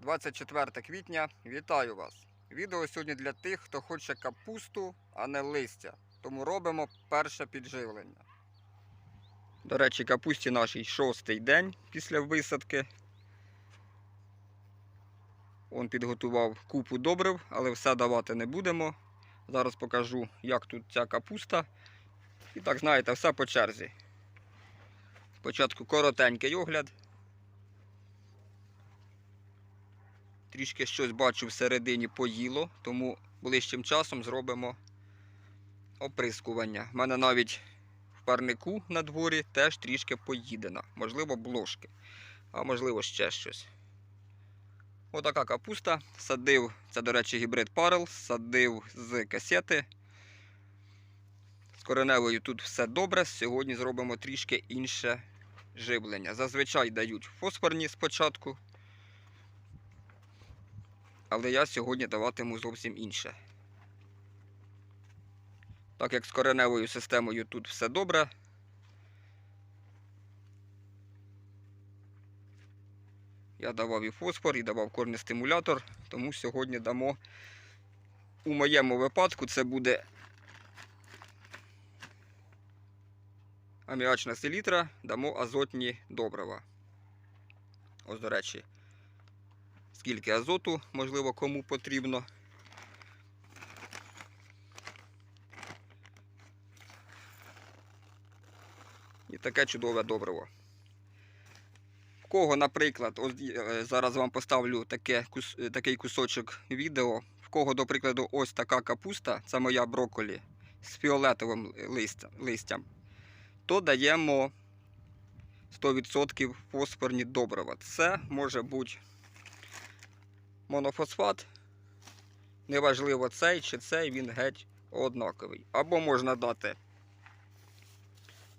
24 квітня. Вітаю вас! Відео сьогодні для тих, хто хоче капусту, а не листя. Тому робимо перше підживлення. До речі, капусті нашій шостий день після висадки. Он підготував купу добрив, але все давати не будемо. Зараз покажу, як тут ця капуста. І так, знаєте, все по черзі. Спочатку коротенький огляд. Трішки щось бачу всередині поїло, тому ближчим часом зробимо оприскування. У мене навіть в парнику на дворі теж трішки поїдено. Можливо, блошки, а можливо ще щось. Отака капуста. Садив, це, до речі, гібрид Парел, садив з касети. З кореневою тут все добре. Сьогодні зробимо трішки інше живлення. Зазвичай дають фосфорні спочатку. Але я сьогодні даватиму зовсім інше. Так як з кореневою системою тут все добре. Я давав і фосфор, і давав корний стимулятор, тому сьогодні дамо у моєму випадку це буде аміачна селітра, дамо азотні добрива. Ось, до речі, скільки азоту, можливо, кому потрібно. І таке чудове добриво. В кого, наприклад, е, зараз вам поставлю таке, е, такий кусочок відео. В кого, до прикладу, ось така капуста, це моя брокколі з фіолетовим листям то даємо 100% фосфорні добрива. Це може бути монофосфат. Неважливо цей чи цей, він геть однаковий. Або можна дати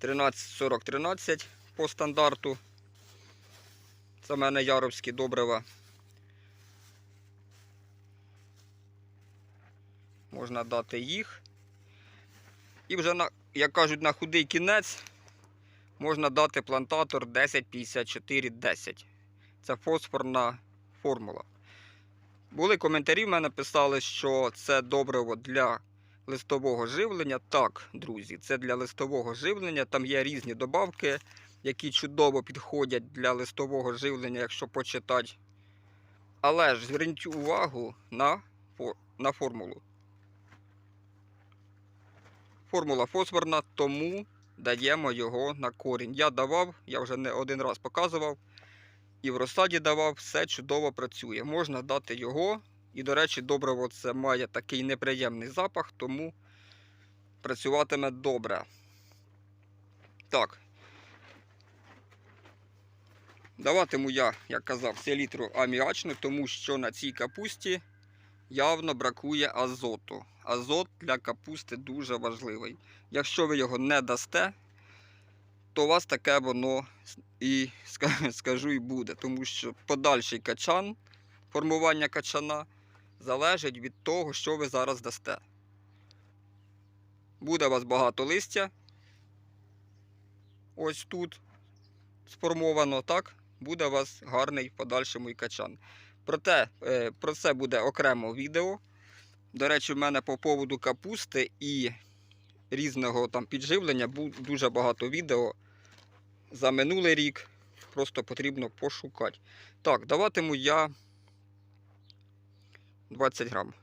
13-40-13 по стандарту. Це в мене яровські добрива. Можна дати їх. І вже, на, як кажуть, на худий кінець можна дати плантатор 105410. Це фосфорна формула. Були коментарі, в мене писали, що це добриво для листового живлення. Так, друзі, це для листового живлення. Там є різні добавки, які чудово підходять для листового живлення, якщо почитати. Але ж зверніть увагу на, на формулу. Формула фосфорна, тому даємо його на корінь. Я давав, я вже не один раз показував. І в розсаді давав, все чудово працює. Можна дати його. І, до речі, добриво це має такий неприємний запах, тому працюватиме добре. Так. Даватиму я, як казав, селітру аміачну, тому що на цій капусті явно бракує азоту. Азот для капусти дуже важливий. Якщо ви його не дасте, то у вас таке воно і скажу і буде. Тому що подальший качан, формування качана залежить від того, що ви зараз дасте. Буде у вас багато листя. Ось тут сформовано, так? Буде у вас гарний в подальшому качан. Проте е, про це буде окремо відео. До речі, в мене по поводу капусти і різного там підживлення дуже багато відео за минулий рік. Просто потрібно пошукати. Так, даватиму я 20 грам.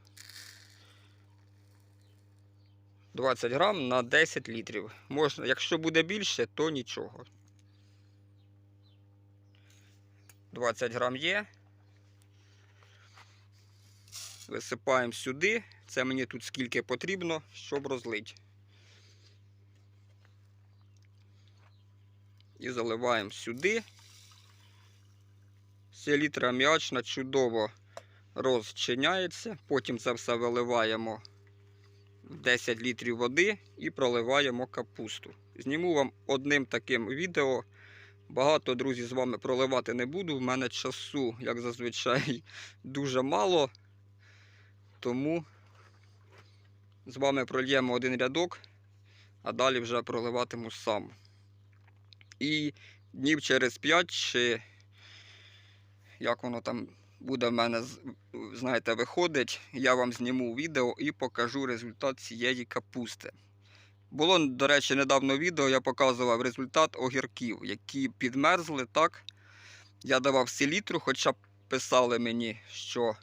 20 грам на 10 літрів. Можна, якщо буде більше, то нічого. 20 грам є. Висипаємо сюди. Це мені тут скільки потрібно, щоб розлити. І заливаємо сюди. Селітра аміачна чудово розчиняється. Потім це все виливаємо в 10 літрів води і проливаємо капусту. Зніму вам одним таким відео. Багато, друзі, з вами проливати не буду. В мене часу, як зазвичай, дуже мало. Тому з вами прольємо один рядок, а далі вже проливатиму сам. І днів через 5 чи як воно там буде в мене, знаєте, виходить, я вам зніму відео і покажу результат цієї капусти. Було, до речі, недавно відео, я показував результат огірків, які підмерзли, так? Я давав селітру, хоча писали мені, що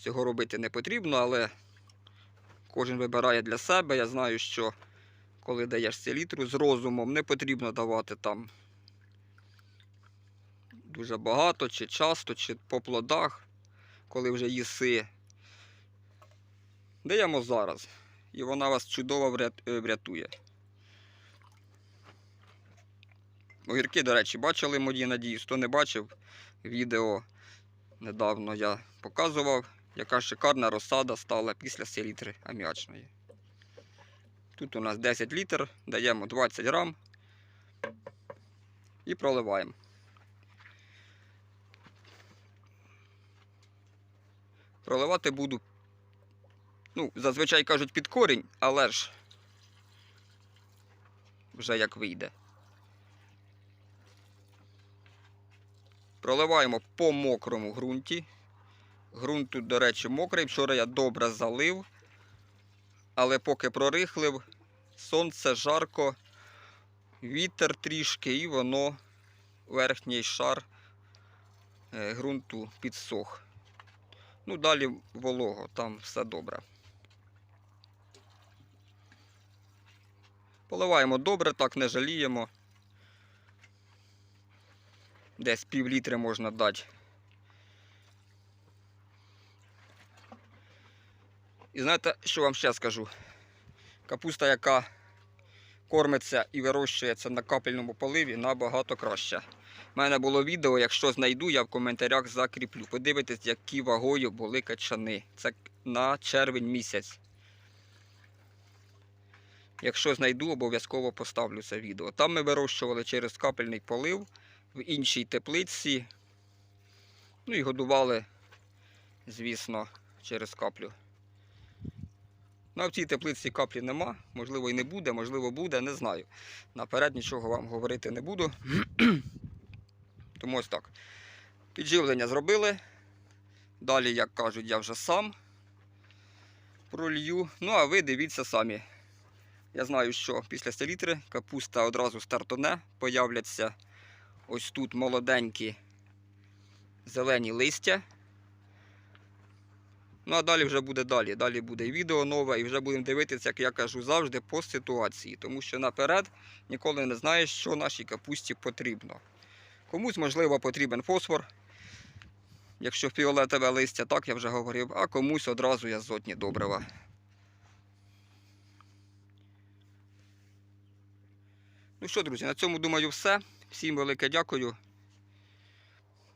цього робити не потрібно, але кожен вибирає для себе. Я знаю, що коли даєш селітру з розумом, не потрібно давати там дуже багато, чи часто, чи по плодах, коли вже їси. Даємо зараз. І вона вас чудово е, врятує. Огірки, до речі, бачили мої, надіюсь, хто не бачив відео недавно я показував, яка шикарна розсада стала після селітри аміачної. Тут у нас 10 літр, даємо 20 грам і проливаємо. Проливати буду, ну, зазвичай кажуть під корінь, але ж вже як вийде. Проливаємо по мокрому ґрунті. Ґрунт тут, до речі, мокрий. Вчора я добре залив, але поки прорихлив, сонце жарко, вітер трішки, і воно верхній шар е, ґрунту підсох. Ну, далі волого, там все добре. Поливаємо добре, так не жаліємо. Десь пів літри можна дати. І знаєте, що вам ще скажу? Капуста, яка кормиться і вирощується на капельному поливі, набагато краще. У мене було відео, якщо знайду, я в коментарях закріплю. Подивитесь, які вагою були качани. Це на червень місяць. Якщо знайду, обов'язково поставлю це відео. Там ми вирощували через капельний полив в іншій теплиці. Ну і годували, звісно, через каплю. Ну, а в цій теплиці каплі нема, можливо, і не буде, можливо, буде, не знаю. Наперед нічого вам говорити не буду. Тому ось так. Підживлення зробили. Далі, як кажуть, я вже сам пролью. Ну, а ви дивіться самі. Я знаю, що після селітри капуста одразу стартоне, появляться ось тут молоденькі зелені листя. Ну, а далі вже буде далі. Далі буде відео нове, і вже будемо дивитися, як я кажу, завжди по ситуації. Тому що наперед ніколи не знаєш, що нашій капусті потрібно. Комусь, можливо, потрібен фосфор. Якщо фіолетове листя, так я вже говорив, а комусь одразу азотні добрива. Ну що, друзі, на цьому думаю все. Всім велике дякую.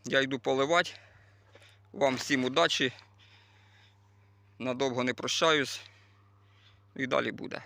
Я йду поливати. Вам всім удачі. Надовго не прощаюсь. І далі буде.